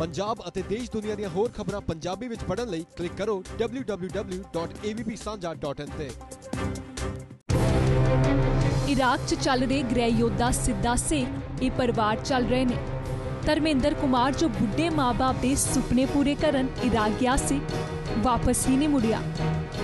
ਪੰਜਾਬ ਅਤੇ ਦੇਸ਼ ਦੁਨੀਆ ਦੀਆਂ ਹੋਰ ਖਬਰਾਂ ਪੰਜਾਬੀ ਵਿੱਚ ਪੜ੍ਹਨ ਲਈ ਕਲਿੱਕ ਕਰੋ www.avpsanja.in ਤੇ। ਇਰਾਕ 'ਚ ਚੱਲ ਰਹੇ ਗ੍ਰਹਿ ਯੋਧਾ ਸਿੱਧਾ ਸੇ ਇਹ ਪਰਿਵਾਰ ਚੱਲ ਰਹੇ ਨੇ। ਧਰਮੇਂਦਰ ਕੁਮਾਰ ਜੋ ਬੁੱਢੇ ਮਾਪੇ ਦੇ ਸੁਪਨੇ ਪੂਰੇ ਕਰਨ ਇਰਾਕ ਗਿਆ ਸੀ, ਵਾਪਸ ਹੀ ਨਹੀਂ ਮੁੜਿਆ।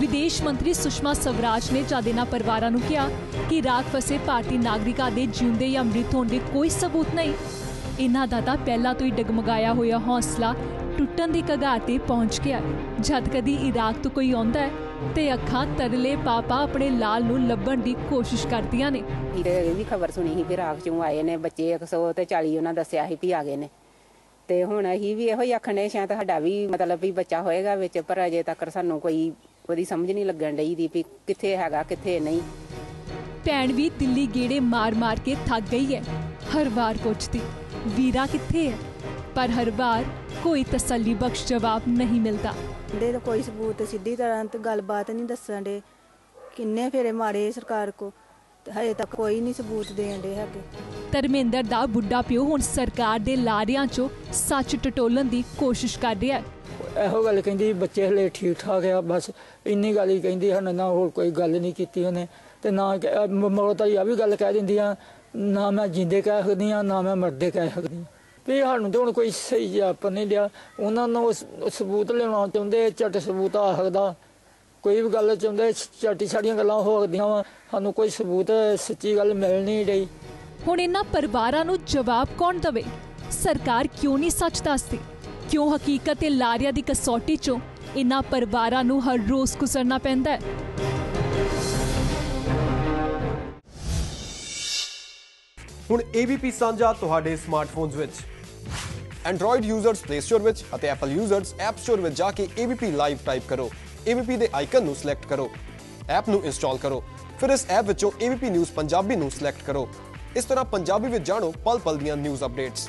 ਵਿਦੇਸ਼ ਮੰਤਰੀ ਸੁਸ਼ਮਾ ਸਵਰਾਜ ਨੇ ਜਦ ਇਹਨਾਂ ਪਰਿਵਾਰਾਂ ਨੂੰ ਕਿਹਾ ਕਿ ਇਰਾਕ ਫਸੇ ਭਾਰਤੀ ਨਾਗਰਿਕਾਂ ਦੇ ਜਿਉਂਦੇ ਜਾਂ ਮ੍ਰਿਤ ਹੋਣ ਦੇ ਕੋਈ ਸਬੂਤ ਨਹੀਂ। ਇਹਨਾਂ ਦਾ ਤਾਂ ਪਹਿਲਾਂ ਤੋਂ ਹੀ ਡਗਮਗਾਇਆ ਹੋਇਆ ਹੌਸਲਾ ਟੁੱਟਣ ਦੀ ਕਗਾਰ ਤੇ ਪਹੁੰਚ ਗਿਆ ਜਦ ਕਦੀ ਇਰਾਕ ਤੋਂ ਕੋਈ ਆਉਂਦਾ ਹੈ ਤੇ ਅੱਖਾਂ ਤਰਲੇ ਪਾਪਾ ਆਪਣੇ ਲਾਲ ਨੂੰ ਲੱਭਣ ਦੀ ਕੋਸ਼ਿਸ਼ ਕਰਦੀਆਂ ਨੇ। ਇਹ ਵੀ ਖਬਰ ਸੁਣੀ ਸੀ ਵੀ ਰਾਖ ਚੋਂ ਆਏ ਨੇ ਬੱਚੇ 100 ਤੇ 40 ਉਹਨਾਂ ਦੱਸਿਆ ਸੀ ਵੀ ਆ ਗਏ ਨੇ। ਤੇ ਹੁਣ ਅਸੀਂ ਵੀ ਇਹੋ ਹੀ ਆਖਣੇ ਸ਼ਾਇਦ ਸਾਡਾ ਵੀ ਮਤਲਬ ਵੀ ਬੱਚਾ ਹੋਏਗਾ ਵਿੱਚ ਪਰ ਅਜੇ ਤੱਕ ਸਾਨੂੰ ਕੋਈ ਉਹਦੀ ਸਮਝ ਨਹੀਂ ਲੱਗਣ ਡਈ ਦੀ ਵੀ ਕਿੱਥੇ ਹੈਗਾ ਕਿੱਥੇ ਨਹੀਂ। ਭੈਣ ਵੀ ਦਿੱਲੀ ਗੇੜੇ ਮਾਰ-ਮਾਰ ਕੇ ਥੱਕ ਗਈ ਹੈ ਹਰ ਵਾਰ ਪੁੱਛਦੀ। ਵੀਰਾ ਕਿੱਥੇ ਹੈ? ਪਰ ਹਰ ਵਾਰ ਕੋਈ ਤਸੱਲੀ ਬਖਸ਼ ਜਵਾਬ ਨਹੀਂ ਮਿਲਦਾ। ਦੇ ਤਾਂ ਕੋਈ ਸਬੂਤ ਸਿੱਧੀ ਤਰ੍ਹਾਂ ਤੇ ਗੱਲਬਾਤ ਨਹੀਂ ਦੱਸਣ ਦੇ। ਕਿੰਨੇ ਫੇਰੇ ਮਾਰੇ ਸਰਕਾਰ ਕੋ। ਹਜੇ ਤੱਕ ਕੋਈ ਨਹੀਂ ਸਬੂਤ ਦੇਣ ਦੇ ਹੈਗੇ। ਧਰਮੇਂਦਰ ਦਾ ਬੁੱਢਾ ਪਿਓ ਹੁਣ ਸਰਕਾਰ ਦੇ ਲਾਰਿਆਂ 'ਚੋਂ ਸੱਚ ਟਟੋਲਣ ਦੀ ਕੋਸ਼ਿਸ਼ ਕਰ ਰਿਹਾ ਹੈ। ਇਹੋ ਗੱਲ ਕਹਿੰਦੀ ਬੱਚੇ ਹਲੇ ਠੀਕ ਠਾਕ ਆ, ਬਸ ਇੰਨੀ ਗੱਲ ਹੀ ਕਹਿੰਦੀ ਹਨ ਨਾ ਹੋਰ ਕੋਈ ਗੱਲ ਨਹੀਂ ਕੀਤੀ ਉਹਨੇ। ਤੇ ਨਾ ਮੋੜ ਤਾਂ ਇਹ ਵੀ ਗੱਲ ਕਹਿ ਦਿੰਦੀ ਆ, ਨਾ ਮੈਂ ਜਿੰਦੇ ਕਹਿ ਸਕਦੀ ਆ, ਨਾ ਮੈਂ ਮਰਦੇ ਕਹਿ ਸਕਦੀ ਹਾਂ ਵੀ ਸਾਨੂੰ ਤੇ ਹੁਣ ਕੋਈ ਸਹੀ ਜਵਾਬ ਨਹੀਂ ਲਿਆ। ਉਹਨਾਂ ਨੂੰ ਸਬੂਤ ਲਿਆਉਣਾ ਚਾਹੁੰਦੇ, ਝਟ ਸਬੂਤ ਆ ਸਕਦਾ। ਕੋਈ ਵੀ ਗੱਲ ਚਾਹੁੰਦੇ, ਝੱਟੀ ਸਾਡੀਆਂ ਗੱਲਾਂ ਹੋ ਸਕਦੀਆਂ ਵਾ। ਸਾਨੂੰ ਕੋਈ ਸਬੂਤ, ਸੱਚੀ ਗੱਲ ਮਿਲ ਨਹੀਂ ਰਹੀ। ਹੁਣ ਇਹਨਾਂ ਪਰਿਵਾਰਾਂ ਨੂੰ ਜਵਾਬ ਕੌਣ ਦੇਵੇ? ਸਰਕਾਰ ਕਿਉਂ ਨਹੀਂ ਸੱਚ ਦੱਸਦੀ? ਕਿਉਂ ਹਕੀਕਤ ਤੇ ਲਾਰਿਆਂ ਦੀ ਕਸੌਟੀ 'ਚੋਂ ਇਹਨਾਂ ਪਰਿਵਾਰਾਂ ਨੂੰ ਹਰ ਰੋਜ਼ ਗੁਜ਼ਰਨਾ ਪੈਂਦਾ ਹੈ? ਹੁਣ AVP ਸਾਂਝਾ ਤੁਹਾਡੇ ਸਮਾਰਟਫੋਨਸ ਵਿੱਚ। Android ਯੂਜ਼ਰਸ Play Store ਵਿੱਚ ਅਤੇ Apple ਯੂਜ਼ਰਸ App Store ਵਿੱਚ ਜਾ ਕੇ AVP ਲਾਈਵ ਟਾਈਪ ਕਰੋ। AVP ਦੇ ਆਈਕਨ ਨੂੰ ਸਿਲੈਕਟ ਕਰੋ। ਐਪ ਨੂੰ ਇੰਸਟਾਲ ਕਰੋ। ਫਿਰ ਇਸ ਐਪ ਵਿੱਚੋਂ AVP ਨਿਊਜ਼ ਪੰਜਾਬੀ ਨੂੰ ਸਿਲੈਕਟ ਕਰੋ। ਇਸ ਤਰ੍ਹਾਂ ਪੰਜਾਬੀ ਵਿੱਚ ਜਾਣੋ ਪਲ-ਪਲ ਦੀਆਂ ਨਿਊਜ਼ ਅਪਡੇਟਸ